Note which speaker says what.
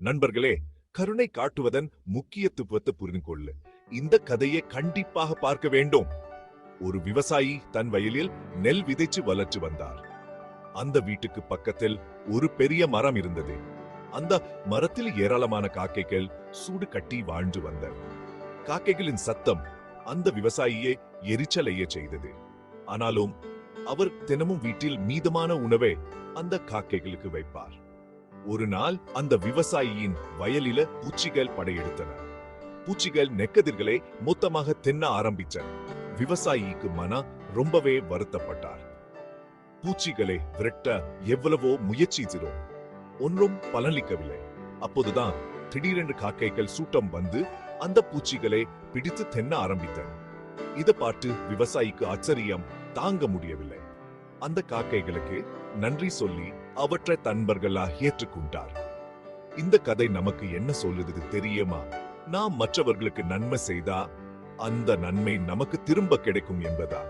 Speaker 1: நண்பர்களே கருணை காட்டுவதன் முக்கியத்துவத்தை புரிந்து கொள்ளு. இந்த கதையை கண்டிப்பாக பார்க்க வேண்டும். ஒரு விவசாயி தன் வயலில் நெல் விதைச்சு வளர்ச்சி வந்தார். அந்த வீட்டுக்கு பக்கத்தில் ஒரு பெரிய மரம் இருந்தது. அந்த மரத்தில் ஏராளமான காக்கைகள் சூடு கட்டி வாழ்ந்து வந்தன. காக்கைகளின் சத்தம் அந்த விவசாயியை எரிச்சலைய செய்தது. ஆனாலும் அவர் தினமும் வீட்டில் மீதமான உணவை அந்த காக்கைகளுக்கு வைப்பார். ஒரு நாள் அந்த விவசாயியின் வயலில பூச்சிகள் படையெடுத்தன. பூச்சிகள் நெக்கதிர்களை மொத்தமாக தின்ன ஆரம்பிச்சன. விவசாயிக்கு மன ரொம்பவே வருத்தப்பட்டார். பூச்சிகளை விரட்ட எவ்வளவோ முயற்சி செய்தோம். ஒன்றும் பலனளிக்கவில்லை அப்போதுதான் திடீரென்று காக்கைகள் சூட்டம் வந்து அந்த பூச்சிகளை பிடித்து தென்ன ஆரம்பித்தன. இதை பார்த்து விவசாயிக்கு ஆச்சரியம் தாங்க முடியவில்லை. அந்த காக்கைகளுக்கு நன்றி சொல்லி அவற்றை தன்பர்களாக ஏற்றுக்கொண்டார். இந்த கதை நமக்கு என்ன சொல்லுது தெரியுமா? நாம் மற்றவர்களுக்கு நன்மை செய்தா அந்த நன்மை நமக்கு திரும்ப கிடைக்கும் என்பதா?